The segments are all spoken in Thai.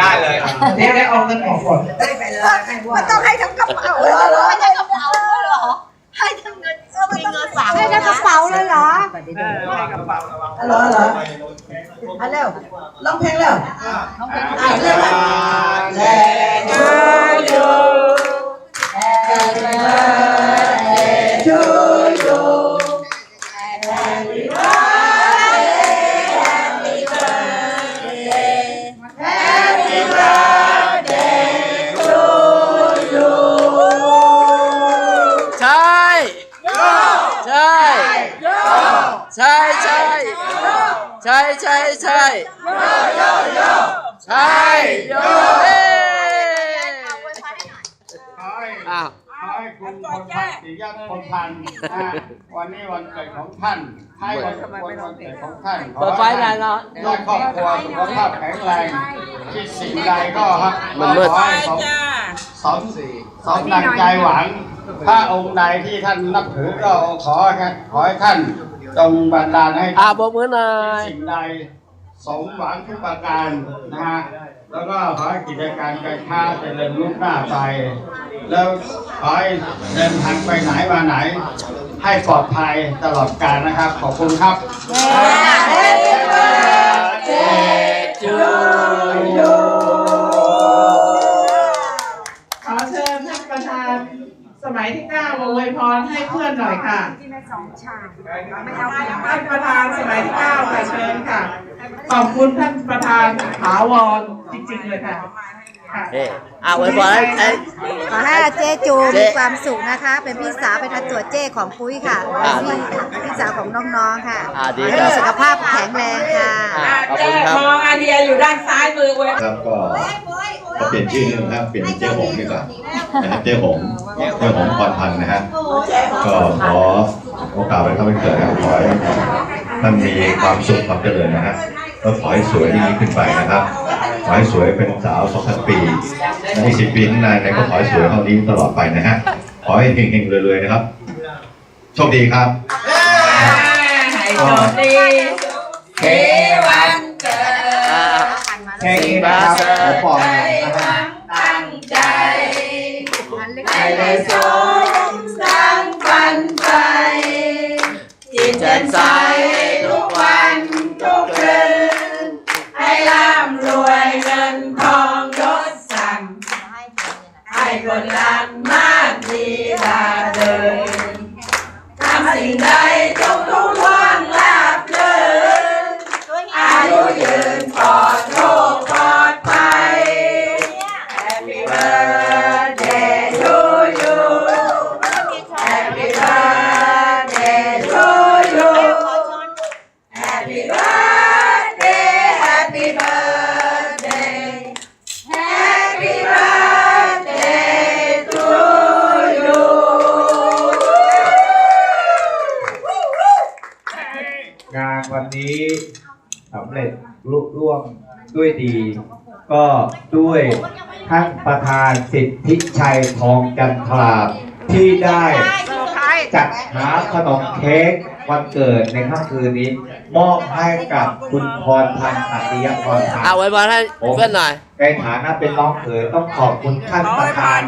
ได้เลยเดี๋ยวได้เอาเงินออกก่อนมันต้องให้ทั้งกระเป๋าเลยเหรอให้ทั้งกระเป๋าเลยเหรอให้ทั้งเงินมีเงินฝากให้ทั้งกระเป๋าเลยเหรอให้กระเป๋าระวังเหรอเหรออะเร็วร้องเพลงเร็วอะเร็ว ใช่ใช่ใช่ใช่ใช่ใช่โยเอ้อ้าวขอให้คุณพลพันธ์ปิยะพลพันธ์นะวันนี้วันเกิดของท่านให้วันวันเกิดของท่านขอเปิดไฟหน่อยเนาะให้ครอบครัวสุขภาพแข็งแรงที่สิ่งใดก็ฮะมันมืด ขอให้สมสมสมดังใจหวัง ถ้าองค์ใดที่ท่านนับถือก็ขอให้ขอให้ท่าน จงบันดาลให้อ่าโบกมือหน่อยสิ่งใดสมหวังทุกประการนะฮะแล้วก็ขอให้กิจการการค้าเจริญรุ่งหน้าไป แล้วขอให้เดินทางไปไหนมาไหน ให้ปลอดภัยตลอดกาลนะครับ ขอบคุณครับขอเชิญท่านประธาน สมัยที่เก้ามาอวยพรให้เพื่อนหน่อยค่ะท่านประธานสมัยที่เก้าค่ะเชิญค่ะ ขอบคุณท่านประธานถาวรจริงๆเลยค่ะค่ะเอ้อ่าไว้พอให้ให้ขอให้เจ๊จูเจ๊มีความสุขนะคะ เป็นพี่สาวเป็นอาตัวเจ้ของปุ้ยค่ะอ่าพี่พี่สาวของน้องๆค่ะอ่าดีให้ครับมีสุขภาพแข็งแรงค่ะอ่าขอบคุณครับมองอาเดียอยู่ด้านซ้ายมือเว้ยครับก็ ก็เปลี่ยนชื่อนะครับเปลี่ยนเป็นเจ๊หงดีกว่านะครับเจ๊หงเจ๊หงพรพันธ์นะฮะก็ขอโอกาสไปทำให้เกิดนะครับขอให้ท่านมีความสุขความเจริญนะฮะแล้วขอให้สวยยิ่งขึ้นไปนะครับขอให้สวยเป็นสาว2,000ปีในสิบปีข้างในเนี่ยก็ขอให้สวยเท่านี้ตลอดไปนะฮะขอให้เฮงๆรวยๆนะครับโชคดีครับให้โชคดีเทวันเกิด อ่าแค่นี้นะครับขอปอกใจนะครับตั้งใจให้ได้สมสังฝันไปจิตแจ่มใสทุกวันทุกคืนให้ร่ำรวยเงินทองยศสั่งให้คนรักมากดีลาเดินทำสิ่งใดจงทุกว่างลาบเลินอายุยืนปอดโรคปลอดภัย Happy birthday to you Happy birthday to you Happy birthday Happy birthday Happy birthday to you งาน วันนี้สำเร็จลุล่วงด้วยดี ก็ด้วยท่านประธานสิทธิชัยทองจันทราที่ได้จัดหาขนมเค้กวันเกิดในค่ำคืนนี้ มอบให้กับคุณพรพันธ์อติยพรพันอ่าธ์ไว้พอให้เพื่อนหน่อย ในฐานะเป็นน้องเขยต้องขอบคุณท่านประธาน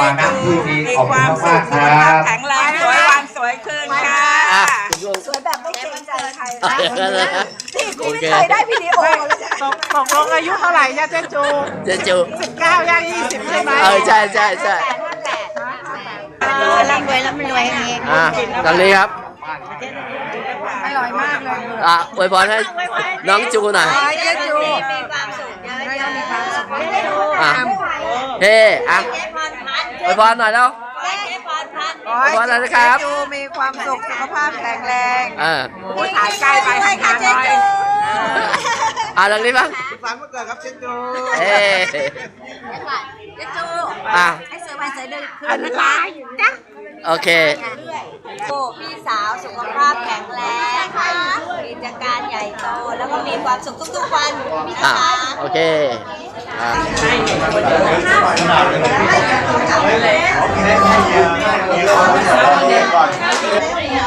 มาณที่นี้ขอบคุณมากๆครับแข็งแรงสวยวันสวยขึ้นค่ะอะ สวยแบบไม่เกรงใจใครอะอย่างนั้นเลยนะนี่โอไม่เคเคยได้วิดีโอเลยจ้ะตกตกลงอายุเท่าไหร่เนี่ยเจ๊จูเจ๊จูสิบเก้าย่างยี่สิบใช่ไหมเออใช่ใช่ใช่ร่ำรวยร่ำรวยอย่างนี้อ่าตอนนี้ครับอร่อยมากเลยอะไว้พอให้น้องจูหน่อยเจ๊จูมีความสุขเยอะๆมีความสุขอะเฮ้อะไว้พรหน่อยแล้ว เจ๊พรพันธ์ไว้พรหน่อยนะครับจูมีความสุขสุขภาพแข็งแรงเออโอ้ยถ่ายใกล้ไปถ่ายห่างหน่อยอะตรงนี้บ้างฝันมาเกิดครับเจ๊จูเอ้เจ๊จูอะให้สวยวันสวยเดือนคืนนะคะโอเค โอ้พี่สาวสุขภาพแข็งแรงกิจการใหญ่โตแล้วก็มีความสุขทุกๆวันนะอะ คะ โอเคอะ เ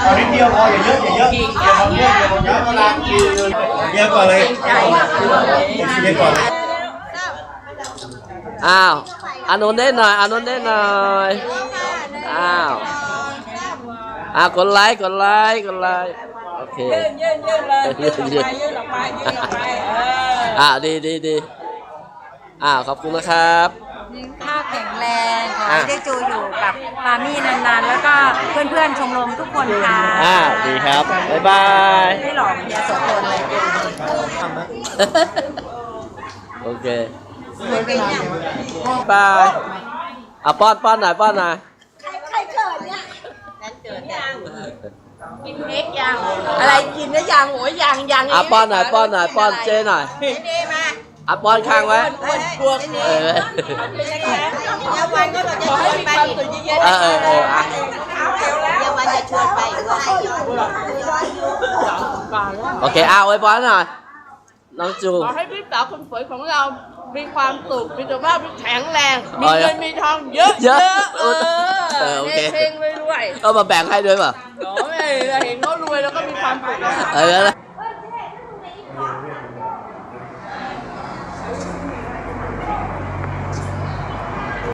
อานิดเดียวพออย่าเยอะอย่าเยอะอย่าเอาเยอะอย่าเอาเยอะเวลากินเยอะก่อนเลยเยอะก่อนเลยอ้าวอานนท์ได้หน่อยอานนท์ได้หน่อยอ้าวอ่ากดไลค์กดไลค์กดไลค์โอเคยืนยืนยืนเลยยืนออกไปยืนออกไปยืนออกไปเอออ่าดีดีดี อ้าวขอบคุณนะครับภาพแข็งแรงขอให้ได้จูอยู่กับปามี่นานๆ แล้วก็เพื่อนๆชมรมทุกคนค่ะอ่าดีครับ บ๊ายบาย ไม่หลอกเมียโสพลเลยโอเคบายอะป้อนป้อนหน่อยป้อนหน่อยอะไรกินนะยังโอ้ยยังยังอะป้อนหน่อยป้อนหน่อยป้อนเจ้หน่อยดีมา อะป้อนข้างไว้บวกเออแล้ววันก็เราจะขอชให้วนมีไปความอีกสุขเยอะๆเออเออเอออะเดี๋ยววันจะชวนไปอีกว่าโอเคอ้าวไว้ป้อนหน่อยน้องจูขอให้พี่สาวคนสวยของเรา มีความสุขมีสุขภาพที่แข็งแรง มีเอาเยเงิอะนมีทองเยอะเยอะเออเออโอเคเพ่งๆรวยก็มาแบ่งให้ด้วยป่ะๆโอ้ยเห็นเขารวยแล้วก็มีความสุขนะเออ